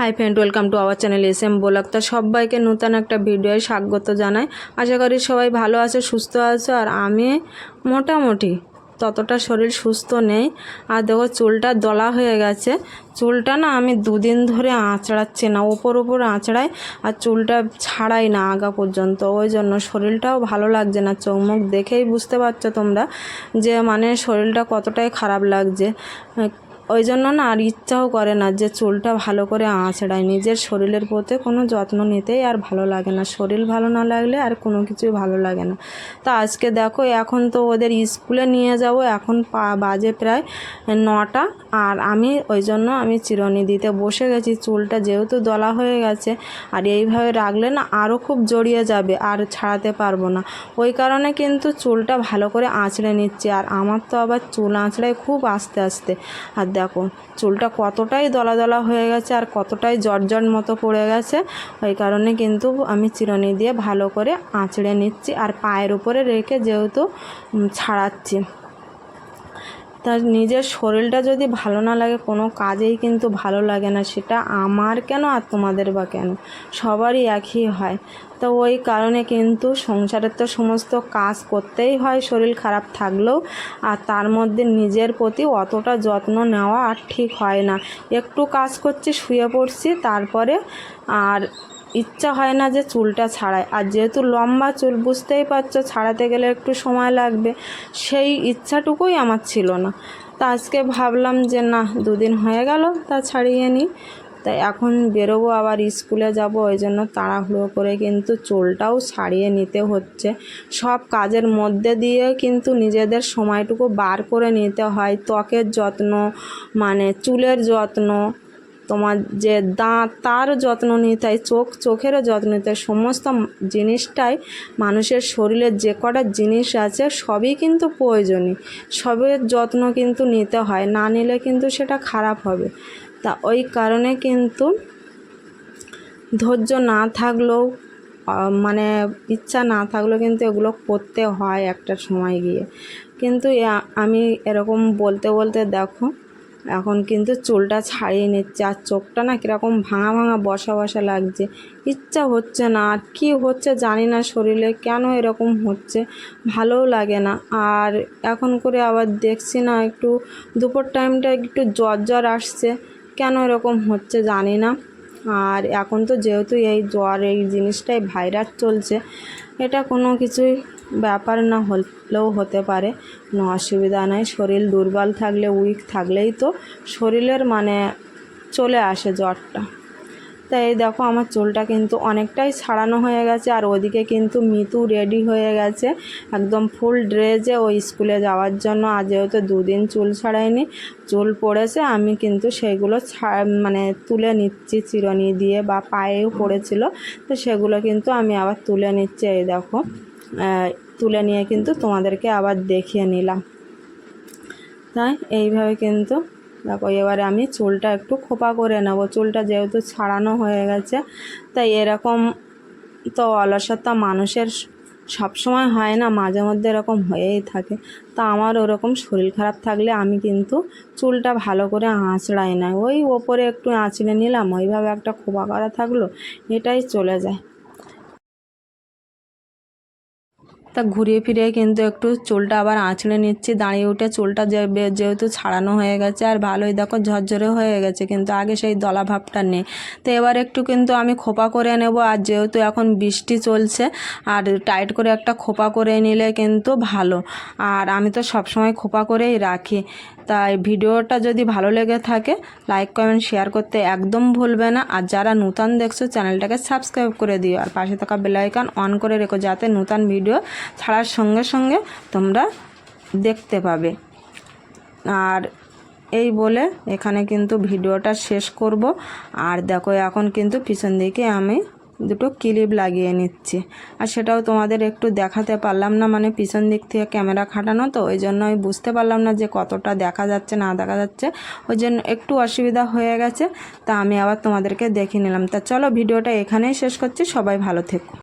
Hi friend welcome to our channel S M blog তা সবাইকে নতুন একটা ভিডিওয় স্বাগত জানাই। আশা করি সবাই ভালো আছে, সুস্থ আছে, আর আমি মোটামুটি ততটা শরীর সুস্থ নেই। আর দেখো, চুলটা দলা হয়ে গেছে। চুলটা না আমি দুদিন ধরে আঁচড়াচ্ছি না, ওপর ওপর আঁচড়াই, আর চুলটা ছাড়াই না আগা পর্যন্ত। ওই জন্য শরীরটাও ভালো লাগছে না, চোখ মুখ দেখেই বুঝতে পারছ তোমরা যে মানে শরীরটা কতটাই খারাপ লাগছে। ওই জন্য না আর ইচ্ছাও করে না যে চুলটা ভালো করে আঁচড়ায়। নিজের শরীরের প্রতি কোনো যত্ন নিতেই আর ভালো লাগে না। শরীর ভালো না লাগলে আর কোনো কিছুই ভালো লাগে না। তা আজকে দেখো, এখন তো ওদের স্কুলে নিয়ে যাব। এখন পা বাজে প্রায় নটা। আর আমি ওই জন্য আমি চিরুনি দিতে বসে গেছি। চুলটা যেহেতু দলা হয়ে গেছে, আর এইভাবে রাখলে না আরও খুব জড়িয়ে যাবে আর ছাড়াতে পারব না। ওই কারণে কিন্তু চুলটা ভালো করে আঁচড়ে নিচ্ছি, আর আমার তো আবার চুল আঁচড়ায় খুব আস্তে আস্তে। আর দেখো, চুলটা কতটাই দলা দলা হয়ে গেছে আর কতটাই জর্জর মতো পড়ে গেছে। ওই কারণে কিন্তু আমি চিরুনি দিয়ে ভালো করে আঁচড়ে নিচ্ছি আর পায়ের উপরে রেখে যেহেতু ছাড়াচ্ছি। তার নিজের শরীরটা যদি ভালো না লাগে, কোনো কাজেই কিন্তু ভালো লাগে না। সেটা আমার কেন আর তোমাদের বা কেন? সবারই একই হয়। তো ওই কারণে কিন্তু সংসারের তো সমস্ত কাজ করতেই হয়, শরীর খারাপ থাকলেও। আর তার মধ্যে নিজের প্রতি অতটা যত্ন নেওয়া আর ঠিক হয় না। একটু কাজ করছি, শুয়ে পড়ছি, তারপরে আর ইচ্ছা হয় না যে চুলটা ছাড়ায়। আর যেহেতু লম্বা চুল, বুঝতেই পারছ, ছাড়াতে গেলে একটু সময় লাগবে। সেই ইচ্ছাটুকুই আমার ছিল না। তা আজকে ভাবলাম যে, না, দুদিন হয়ে গেল, তা ছাড়িয়ে নিই তাই এখন বেরোবো, আবার স্কুলে যাব। ওই জন্য তাড়াহুড়ো করে কিন্তু চুলটাও ছাড়িয়ে নিতে হচ্ছে। সব কাজের মধ্যে দিয়ে কিন্তু নিজেদের সময়টুকু বার করে নিতে হয়। ত্বকের যত্ন মানে চুলের যত্ন তোমার যে দাঁত, তারও যত্ন নিতে হয় চোখ, চোখেরও যত্ন নিতে হয়। সমস্ত জিনিসটাই মানুষের শরীরের যে কটা জিনিস আছে, সবই কিন্তু প্রয়োজনীয়। সবের যত্ন কিন্তু নিতে হয়, না নিলে কিন্তু সেটা খারাপ হবে। তা ওই কারণে কিন্তু ধৈর্য না থাকলেও মানে ইচ্ছা না থাকলেও কিন্তু এগুলো করতে হয় একটা সময় গিয়ে। কিন্তু আমি এরকম বলতে বলতে দেখো এখন কিন্তু চুলটা ছাড়িয়ে নিচ্ছে আর চোখটা না কীরকম ভাঙা ভাঙা বসা বসা লাগছে। ইচ্ছা হচ্ছে না, আর কী হচ্ছে জানি না শরীরে কেন এরকম হচ্ছে, ভালোও লাগে না। আর এখন করে আবার দেখছি না, একটু দুপুর টাইমটা একটু জ্বর জ্বর আসছে, কেন এরকম হচ্ছে জানি না। আর এখন তো যেহেতু এই জ্বর, এই জিনিসটাই ভাইরাস চলছে, এটা কোনো কিছুই ব্যাপার না হলেও হতে পারে। কোনো অসুবিধা নাই, শরীর দুর্বল থাকলে উইক থাকলেই তো শরীরের মানে চলে আসে জ্বরটা। তাই দেখো আমার চুলটা কিন্তু অনেকটাই ছাড়ানো হয়ে গেছে, আর ওদিকে কিন্তু মিতু রেডি হয়ে গেছে একদম ফুল ড্রেসে ওই স্কুলে যাওয়ার জন্য। আজ যেহেতু দুদিন চুল ছাড়াইনি চুল পড়েছে, আমি কিন্তু সেগুলো মানে তুলে নিচ্ছি, চিরনি দিয়ে বা পায়েও পড়েছিল, তো সেগুলো কিন্তু আমি আবার তুলে নিচ্ছি, এই দেখো। তুলে নিয়ে কিন্তু তোমাদেরকে আবার দেখিয়ে নিলাম। তাই এইভাবে কিন্তু দেখো, এবারে আমি চুলটা একটু খোপা করে নেব। চুলটা যেহেতু ছাড়ানো হয়ে গেছে, তাই এরকম তো অলসতা মানুষের সব সময় হয় না, মাঝে মধ্যে এরকম হয়েই থাকে। তা আমার ওরকম শরীর খারাপ থাকলে আমি কিন্তু চুলটা ভালো করে আঁচড়াই না ওই ওপরে একটু আঁচড়ে নিলাম, ওইভাবে একটা খোপা করা থাকল, এটাই চলে যায়। তা ঘুরিয়ে ফিরিয়ে কিন্তু একটু চুলটা আবার আঁচড়ে নিচ্ছি। দাঁড়িয়ে উঠে চুলটা যেহেতু ছাড়ানো হয়ে গেছে আর ভালোই দেখো ঝরঝরে হয়ে গেছে, কিন্তু আগে সেই দলা ভাবটা নেই। তো এবার একটু কিন্তু আমি খোপা করে নেব আর যেহেতু এখন বৃষ্টি চলছে আর টাইট করে একটা খোপা করে নিলে কিন্তু ভালো। আর আমি তো সবসময় খোপা করেই রাখি। তাই ভিডিওটা যদি ভালো লেগে থাকে, লাইক, কমেন্ট, শেয়ার করতে একদম ভুলবে না। আর যারা নূতন দেখছ, চ্যানেলটাকে সাবস্ক্রাইব করে দিও। আর পাশে থাকা বেলাইকান অন করে রেখো যাতে নূতন ভিডিও ছাড়ার সঙ্গে সঙ্গে তোমরা দেখতে পাবে। আর এই বলে এখানে কিন্তু ভিডিওটা শেষ করব। আর দেখো, এখন কিন্তু পিছন দিকে আমি দুটো ক্লিপ লাগিয়ে নিচ্ছি। আর সেটাও তোমাদের একটু দেখাতে পারলাম না মানে পিছন দিক থেকে ক্যামেরা খাটানো, তো ওই জন্য আমি বুঝতে পারলাম না যে কতটা দেখা যাচ্ছে, না দেখা যাচ্ছে। ওই জন্য একটু অসুবিধা হয়ে গেছে, তা আমি আবার তোমাদেরকে দেখে নিলাম। তা চলো, ভিডিওটা এখানেই শেষ করছি। সবাই ভালো থেকো।